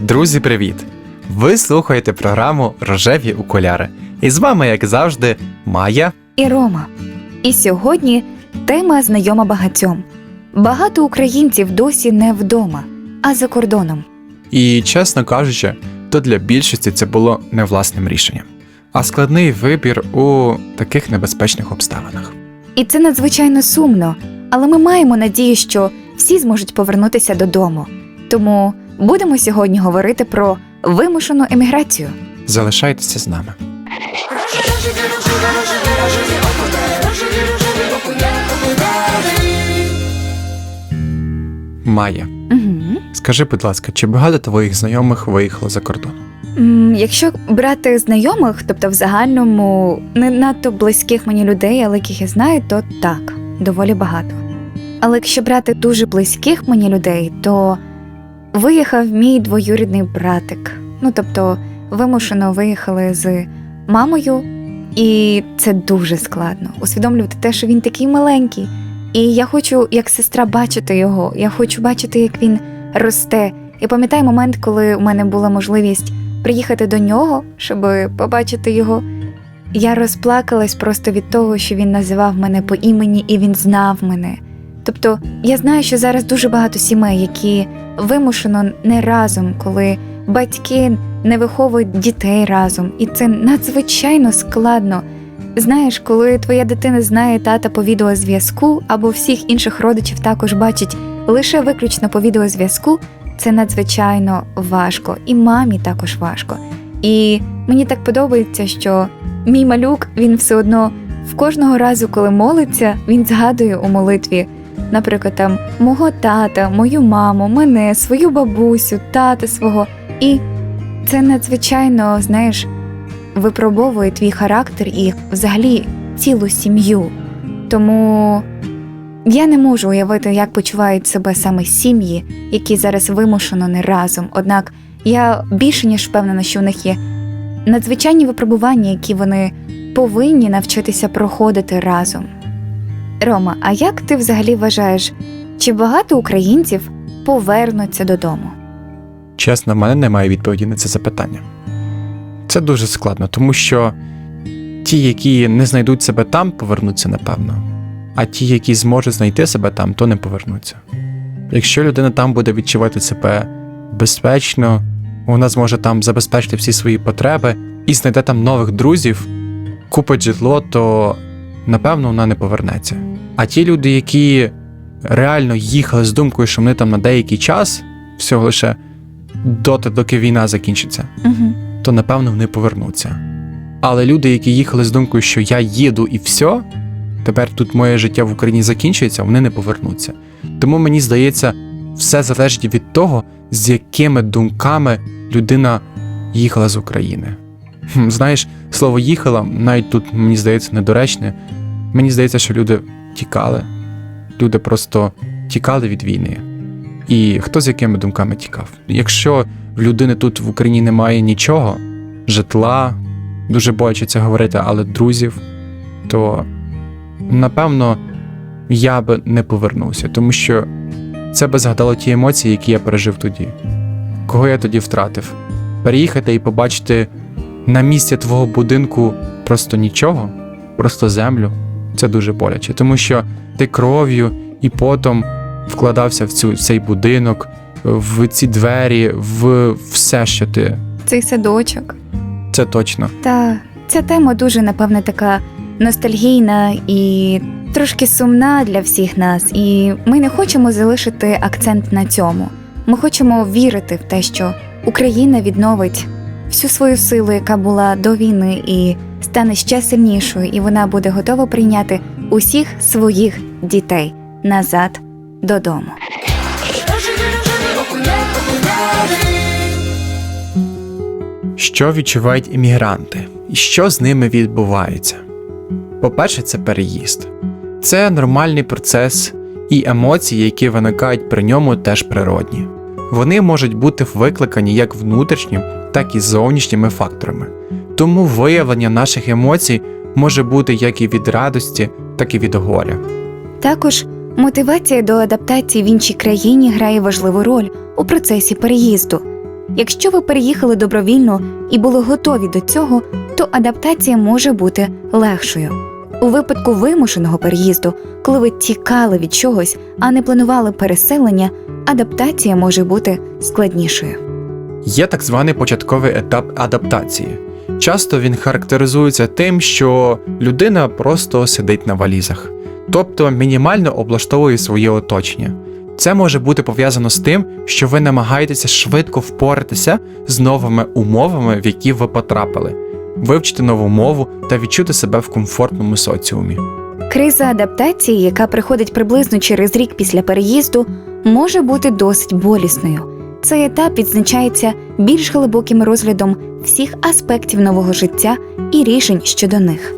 Друзі, привіт! Ви слухаєте програму Рожеві окуляри. І з вами, як завжди, Майя. і Рома. І сьогодні тема знайома багатьом. Багато українців досі не вдома, а за кордоном. І, чесно кажучи, то для більшості це було не власним рішенням, а складний вибір у таких небезпечних обставинах. І це надзвичайно сумно, але ми маємо надію, що всі зможуть повернутися додому. Тому будемо сьогодні говорити про вимушену еміграцію. Залишайтеся з нами. Майя, Угу. Скажи, будь ласка, чи багато твоїх знайомих виїхало за кордон? Якщо брати знайомих, тобто в загальному не надто близьких мені людей, але яких я знаю, то так, доволі багато. Але якщо брати дуже близьких мені людей, то виїхав мій двоюрідний братик. Ну тобто вимушено виїхали з мамою, і це дуже складно. Усвідомлювати те, що він такий маленький. І я хочу, як сестра, бачити його. Я хочу бачити, як він росте. Я пам'ятаю момент, коли у мене була можливість приїхати до нього, щоб побачити його. Я розплакалась просто від того, що він називав мене по імені і він знав мене. Тобто, я знаю, що зараз дуже багато сімей, які вимушено не разом, коли батьки не виховують дітей разом, і це надзвичайно складно. Знаєш, коли твоя дитина знає тата по відеозв'язку, або всіх інших родичів також бачить лише виключно по відеозв'язку, це надзвичайно важко, і мамі також важко. І мені так подобається, що мій малюк він все одно в кожного разу, коли молиться, він згадує у молитві, наприклад, там мого тата, мою маму, мене, свою бабусю, тата свого. І це надзвичайно, знаєш, випробовує твій характер і взагалі цілу сім'ю. Тому я не можу уявити, як почувають себе саме сім'ї, які зараз вимушено не разом. Однак я більше ніж впевнена, що в них є надзвичайні випробування, які вони повинні навчитися проходити разом. Рома, а як ти взагалі вважаєш, чи багато українців повернуться додому? Чесно, в мене немає відповіді на це запитання. Це дуже складно, тому що ті, які не знайдуть себе там, повернуться, напевно, а ті, які зможуть знайти себе там, то не повернуться. Якщо людина там буде відчувати себе безпечно, вона зможе там забезпечити всі свої потреби і знайде там нових друзів, купить житло, то напевно вона не повернеться. А ті люди, які реально їхали з думкою, що вони там на деякий час, всього лише доти, доки війна закінчиться, Угу. То напевно вони повернуться. Але люди, які їхали з думкою, що я їду і все, тепер тут моє життя в Україні закінчується, вони не повернуться. Тому мені здається, все залежить від того, з якими думками людина їхала з України. Знаєш, слово їхала навіть тут, мені здається, недоречне. Мені здається, що люди тікали. Люди просто тікали від війни. І хто з якими думками тікав? Якщо в людини тут в Україні немає нічого, житла, дуже боляче це говорити, але друзів, то напевно я би не повернувся, тому що це би згадало ті емоції, які я пережив тоді. Кого я тоді втратив? Переїхати і побачити на місці твого будинку просто нічого, просто землю це дуже боляче, тому що ти кров'ю і потом вкладався в цю в цей будинок, в ці двері, в все, що ти. Цей садочок. Це точно. Та ця тема дуже, напевне, така ностальгійна і трошки сумна для всіх нас. І ми не хочемо залишити акцент на цьому. Ми хочемо вірити в те, що Україна відновить всю свою силу, яка була до війни, і стане ще сильнішою, і вона буде готова прийняти усіх своїх дітей назад додому. Що відчувають іммігранти і що з ними відбувається? По-перше, це переїзд. Це нормальний процес, і емоції, які виникають при ньому, теж природні. Вони можуть бути викликані як внутрішнім, так і зовнішніми факторами. Тому виявлення наших емоцій може бути як і від радості, так і від горя. Також мотивація до адаптації в іншій країні грає важливу роль у процесі переїзду. Якщо ви переїхали добровільно і були готові до цього, то адаптація може бути легшою. У випадку вимушеного переїзду, коли ви тікали від чогось, а не планували переселення, адаптація може бути складнішою. Є так званий початковий етап адаптації. Часто він характеризується тим, що людина просто сидить на валізах, тобто мінімально облаштовує своє оточення. Це може бути пов'язано з тим, що ви намагаєтеся швидко впоратися з новими умовами, в які ви потрапили, вивчити нову мову та відчути себе в комфортному соціумі. Криза адаптації, яка приходить приблизно через рік після переїзду, може бути досить болісною. Цей етап відзначається більш глибоким розглядом всіх аспектів нового життя і рішень щодо них.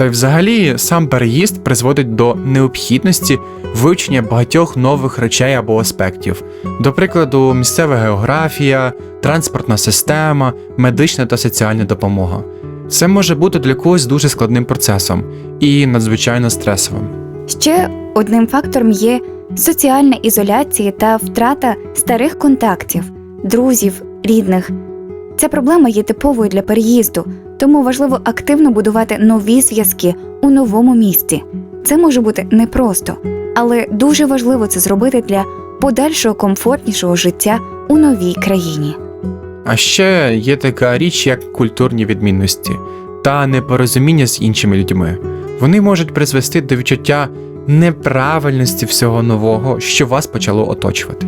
Та й взагалі сам переїзд призводить до необхідності вивчення багатьох нових речей або аспектів, до прикладу, місцева географія, транспортна система, медична та соціальна допомога. Це може бути для когось дуже складним процесом і надзвичайно стресовим. Ще одним фактором є соціальна ізоляція та втрата старих контактів, друзів, рідних. Ця проблема є типовою для переїзду, тому важливо активно будувати нові зв'язки у новому місті. Це може бути непросто, але дуже важливо це зробити для подальшого комфортнішого життя у новій країні. А ще є така річ, як культурні відмінності та непорозуміння з іншими людьми. Вони можуть призвести до відчуття неправильності всього нового, що вас почало оточувати.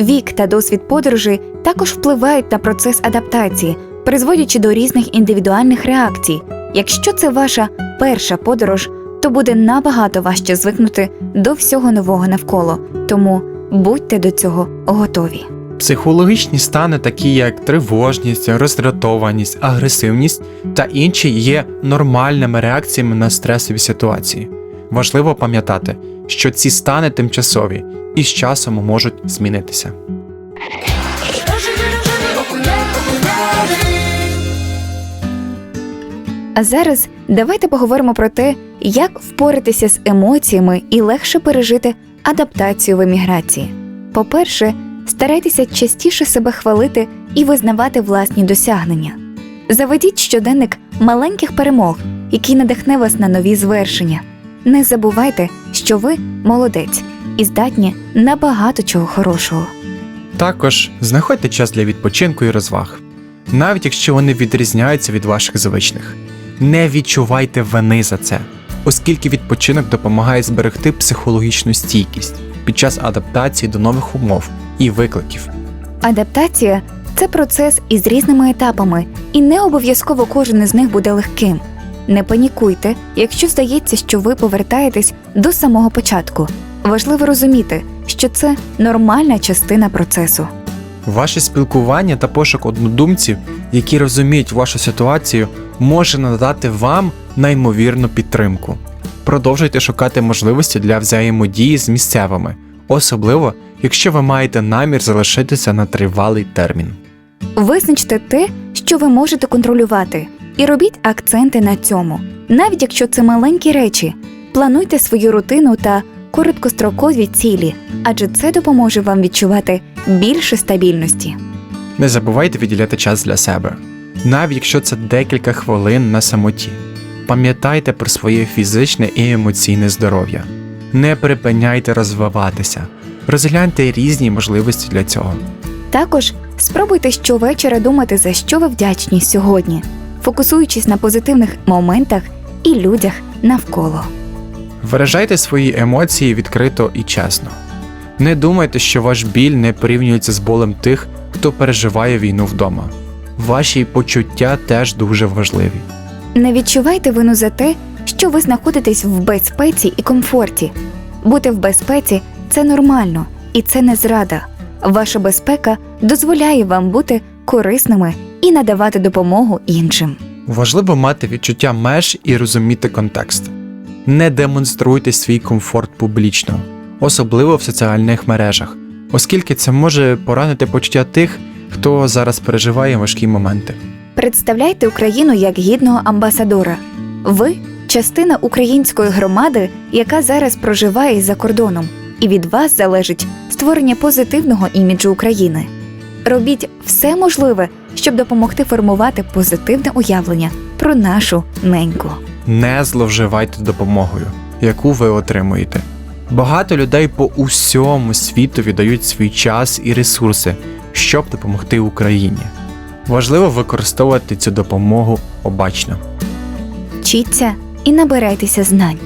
Вік та досвід подорожі також впливають на процес адаптації, призводячи до різних індивідуальних реакцій. Якщо це ваша перша подорож, то буде набагато важче звикнути до всього нового навколо, тому будьте до цього готові. Психологічні стани, такі як тривожність, роздратованість, агресивність та інші, є нормальними реакціями на стресові ситуації. Важливо пам'ятати, що ці стани тимчасові і з часом можуть змінитися. А зараз давайте поговоримо про те, як впоратися з емоціями і легше пережити адаптацію в еміграції. По-перше, старайтеся частіше себе хвалити і визнавати власні досягнення. Заведіть щоденник маленьких перемог, який надихне вас на нові звершення. Не забувайте, що ви молодець і здатні на багато чого хорошого. Також знаходьте час для відпочинку і розваг, навіть якщо вони відрізняються від ваших звичних. Не відчувайте вини за це, оскільки відпочинок допомагає зберегти психологічну стійкість під час адаптації до нових умов і викликів. Адаптація це процес із різними етапами, і не обов'язково кожен із них буде легким. Не панікуйте, якщо здається, що ви повертаєтесь до самого початку. Важливо розуміти, що це нормальна частина процесу. Ваше спілкування та пошук однодумців, які розуміють вашу ситуацію, може надати вам неймовірну підтримку. Продовжуйте шукати можливості для взаємодії з місцевими, особливо якщо ви маєте намір залишитися на тривалий термін. Визначте те, що ви можете контролювати, і робіть акценти на цьому, навіть якщо це маленькі речі. Плануйте свою рутину та короткострокові цілі, адже це допоможе вам відчувати більше стабільності. Не забувайте виділяти час для себе, навіть якщо це декілька хвилин на самоті. Пам'ятайте про своє фізичне і емоційне здоров'я. Не припиняйте розвиватися, розгляньте різні можливості для цього. Також спробуйте щовечора думати, за що ви вдячні сьогодні, фокусуючись на позитивних моментах і людях навколо. Виражайте свої емоції відкрито і чесно. Не думайте, що ваш біль не порівнюється з болем тих, хто переживає війну вдома. Ваші почуття теж дуже важливі. Не відчувайте вину за те, що ви знаходитесь в безпеці і комфорті. Бути в безпеці це нормально і це не зрада. Ваша безпека дозволяє вам бути корисними і надавати допомогу іншим. Важливо мати відчуття меж і розуміти контекст. Не демонструйте свій комфорт публічно, особливо в соціальних мережах, оскільки це може поранити почуття тих, хто зараз переживає важкі моменти. Представляйте Україну як гідного амбасадора. Ви частина української громади, яка зараз проживає за кордоном, і від вас залежить створення позитивного іміджу України. Робіть все можливе, щоб допомогти формувати позитивне уявлення про нашу неньку. Не зловживайте допомогою, яку ви отримуєте. Багато людей по усьому світу віддають свій час і ресурси, щоб допомогти Україні. Важливо використовувати цю допомогу обачно. Вчіться і набирайтеся знань.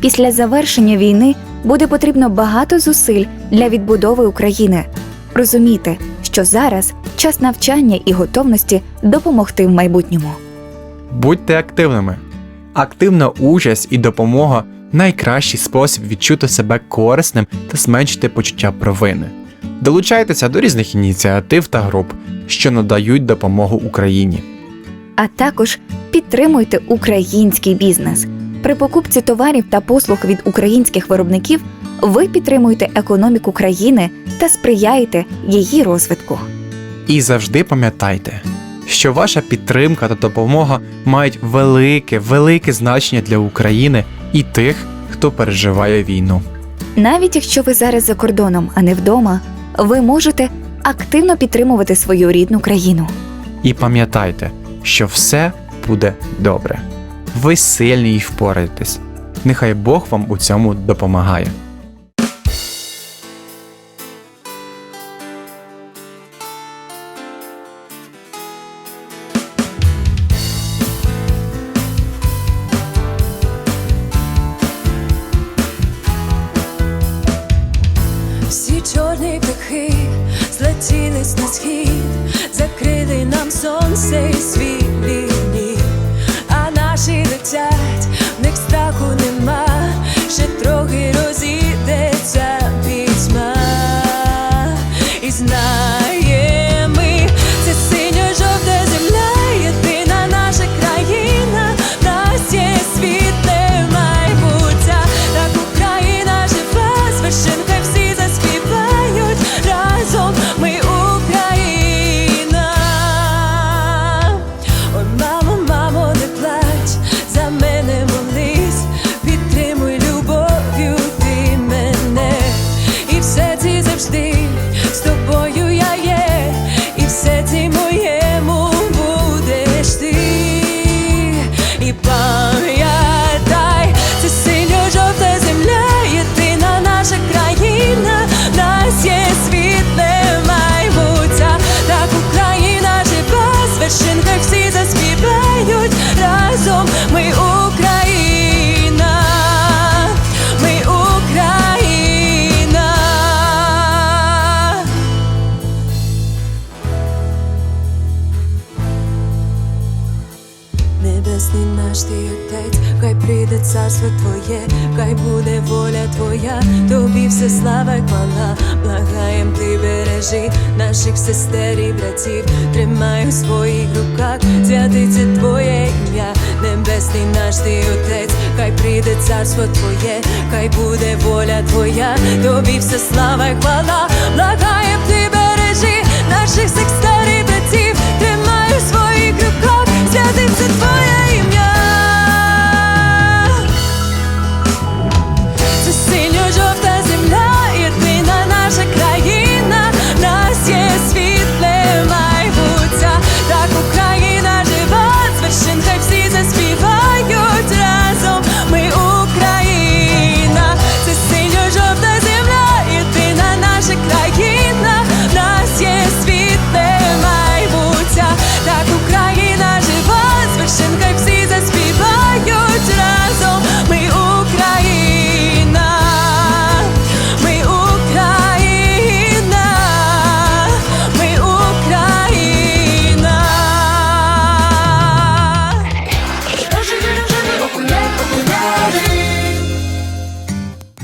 Після завершення війни буде потрібно багато зусиль для відбудови України. Розумійте, що зараз час навчання і готовності допомогти в майбутньому. Будьте активними. Активна участь і допомога найкращий спосіб відчути себе корисним та зменшити почуття провини. Долучайтеся до різних ініціатив та груп, що надають допомогу Україні. А також підтримуйте український бізнес. При покупці товарів та послуг від українських виробників ви підтримуєте економіку країни та сприяєте її розвитку. І завжди пам'ятайте, що ваша підтримка та допомога мають велике, велике значення для України і тих, хто переживає війну. Навіть якщо ви зараз за кордоном, а не вдома, ви можете активно підтримувати свою рідну країну. І пам'ятайте, що все буде добре. Ви сильні і впораєтесь. Нехай Бог вам у цьому допомагає. Наш ти отець, хай прийде царство Твоє, хай буде воля Твоя, тобі все слава й хвала, благаєм ти бережи наших сестер і братів, тримай у своїх руках, святиться Твоє ім'я, небесний наш ти отець, хай прийде царство Твоє, хай буде воля Твоя, тобі все слава й хвала, благаєм ти бережи наших сестер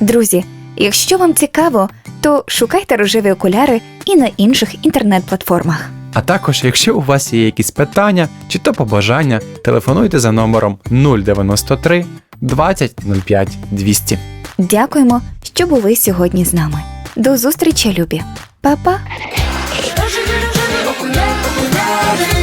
Друзі, якщо вам цікаво, то шукайте рожеві окуляри і на інших інтернет-платформах. А також, якщо у вас є якісь питання чи то побажання, телефонуйте за номером 093 20 05 200. Дякуємо, що були сьогодні з нами. До зустрічі, любі! Па-па! Окуляри, окуляри.